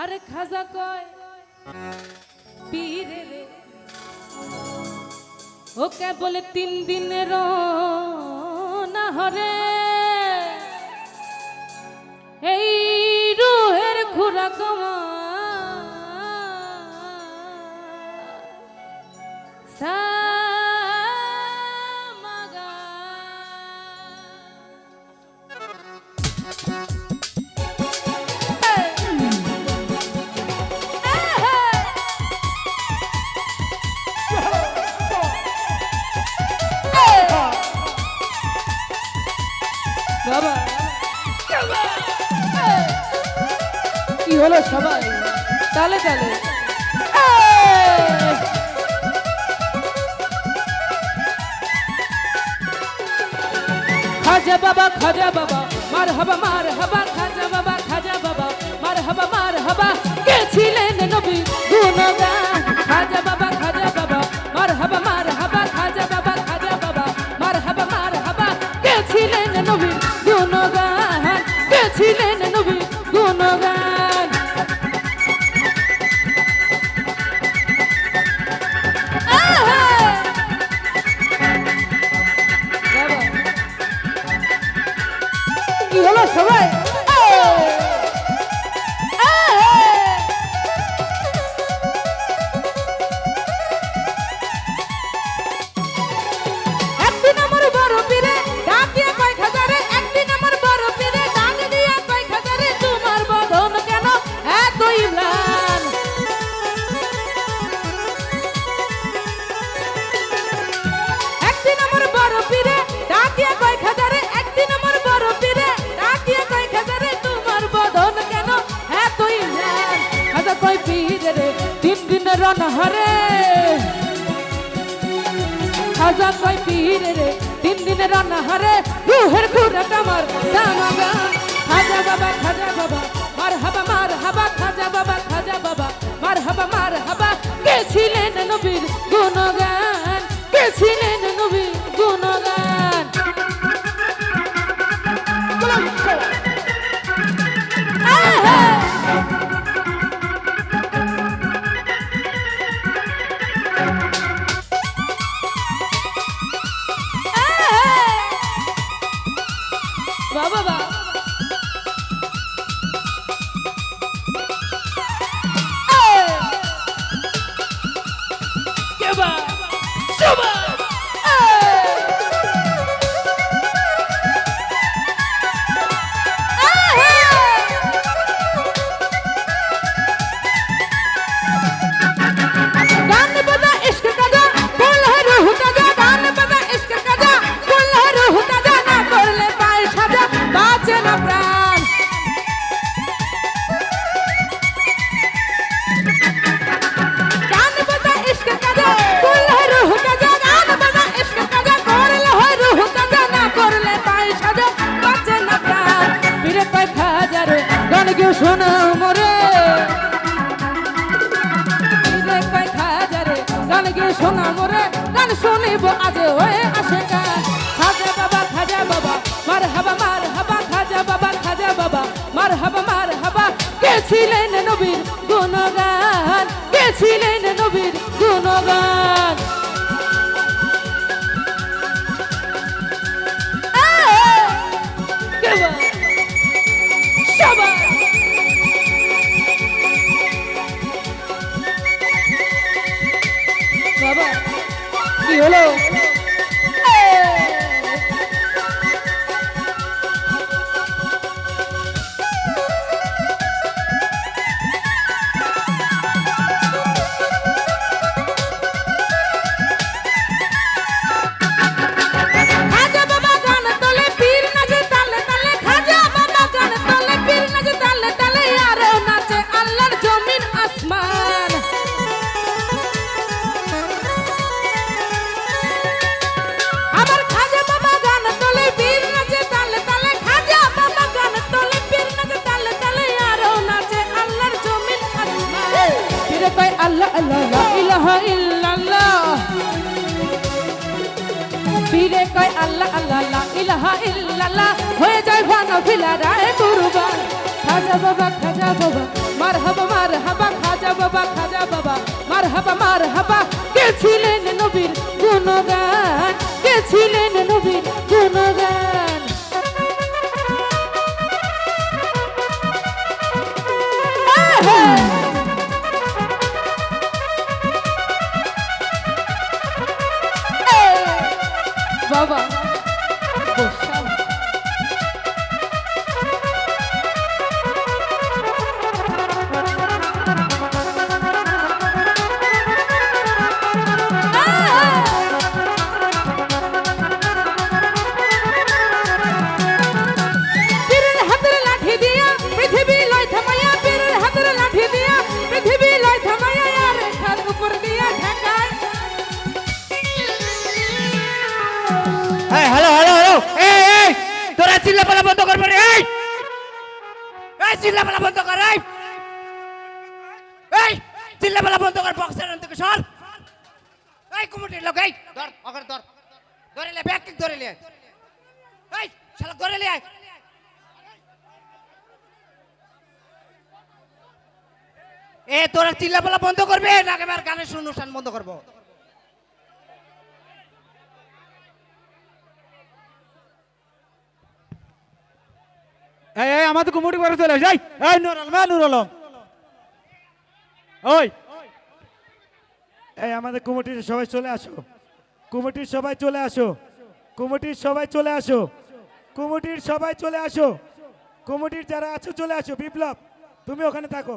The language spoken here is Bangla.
আরে খাজা কয়, পীরে রে ও কেবল তিন দিনের না হরে। এই রুহের খুরা কমা সামাগা বাবা হলো সবাই। তালে তালে খাজা বাবা খাজা বাবা মার হাবা মার হাবা খাজা বাবা খাজা বাবা মার হাবা মার হাবা। কে ছিলেন রন হরে। খাজা কয়, পীর রে, তিন দিন রান্না হরে। রুহের ঘুরে কামার সামাগা খাজা বাবা খাজা বাবা, মার হাবা মার হাবা, খাজা বাবা খাজা বাবা, মার হাবা মার হাবা। কে ছিলেন নবীর গুণগান? কে ছিলেন গো শোনা মরে। গান গে শোনা মরে। গান শুনিব আজ হয়ে আসে গান খাজা বাবা খাজা বাবা, মার হাবা মার হাবা, খাজা বাবা খাজা বাবা, মার হাবা মার হাবা। কে ছিলেন নবীর গুণগান? কে ছিলেন নবীর গুণগান? হলো? আল্লাহ লা ইলাহা ইল্লাল্লাহ। ফিরে তোরা চিল্লাপালা বন্ধ কর রে, এই! এই চিল্লাপালা বন্ধ কর, এই! এই চিল্লাপালা বন্ধ কর বক্সের থেকে সর। এই কমিটির লোক, এই! ধর, অগর ধর। ধরে লে ব্যাগ কিক ধরে লে এই, শালা, ধরে লে। এ, তোরা চিল্লাপালা বন্ধ করবে? নাকি আমার গানের অনুষ্ঠান বন্ধ করব। এই আমাদের কুমুটি করে চলে যাই নুর আলম। ওই। এই, আমাদের কুমুটির সবাই চলে আসো। কুমুটির সবাই চলে আসো। কুমুটির সবাই চলে আসো। কুমুটির সবাই চলে আসো। কুমুটির যারা আছো, চলে আসো। বিপ্লব, তুমি ওখানে থাকো।